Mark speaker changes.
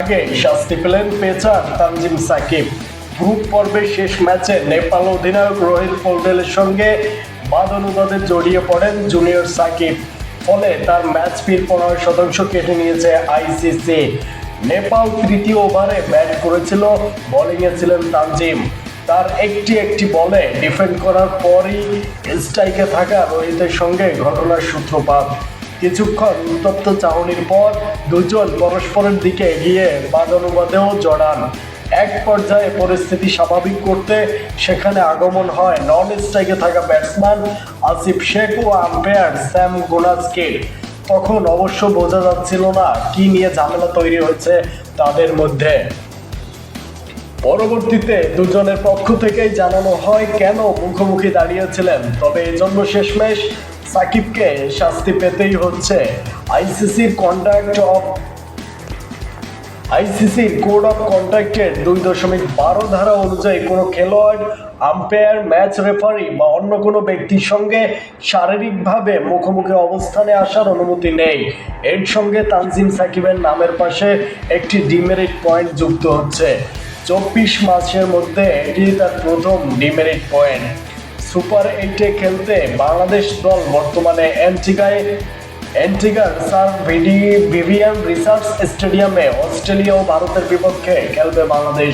Speaker 1: আগে শাস্তি পেচার তানজিম সাকিব। গ্রুপ পর্বের শেষ ম্যাচে নেপাল অধিনায়ক রোহিত সঙ্গে বাদ অনুবাদে জড়িয়ে পড়েন জুনিয়র সাকিব। ফলে তার ম্যাচ ফির পনেরো শতাংশ কেটে নিয়েছে আইসিসি। নেপাল তৃতীয় ওভারে ব্যাট করেছিল, বোলিংয়ে ছিলেন তানজিম। তার একটি একটি বলে ডিফেন্ড করার পরই স্ট্রাইকে থাকা রোহিতের সঙ্গে ঘটনার সূত্রপাত। কিছুক্ষণ উত্তপ্ত চাহনির পর দুজন পরস্পরের দিকে এগিয়ে বাদানুবাদেও জড়ান। এক পর্যায়ে পরিস্থিতি স্বাভাবিক করতে সেখানে আগমন হয় নন স্ট্রাইকে থাকা ব্যাটসম্যান আসিফ শেখ ও আম্পায়ার স্যাম গোনাজকির তখন অবশ্য বোঝা যাচ্ছিল না কি নিয়ে ঝামেলা তৈরি হয়েছে তাদের মধ্যে। পরবর্তীতে দুজনের পক্ষ থেকেই জানানো হয় কেন মুখোমুখি দাঁড়িয়েছিলেন। তবে এজন্য শেষমেশ সাকিবকে শাস্তি পেতেই হচ্ছে। আইসিসির কন্ডাক্ট অফ আইসিসির কোড অফ কন্ট্রাক্টের দুই দশমিক বারো ধারা অনুযায়ী কোনো খেলোয়াড়, আম্পায়ার, ম্যাচ রেফারি বা অন্য কোনো ব্যক্তির সঙ্গে শারীরিকভাবে মুখোমুখি অবস্থানে আসার অনুমতি নেই। এর সঙ্গে তানজিম সাকিবের নামের পাশে একটি ডিমেরিট পয়েন্ট যুক্ত হচ্ছে। চব্বিশ মাসের মধ্যে এটি তার প্রথম ডিমেরিট পয়েন্ট। সুপার এইটে খেলতে বাংলাদেশ দল বর্তমানে অ্যান্টিকায় অ্যান্টিগার সার ভিডি ভিভিয়ান রিসার্চ স্টেডিয়ামে অস্ট্রেলিয়া ও ভারতের বিপক্ষে খেলবে বাংলাদেশ।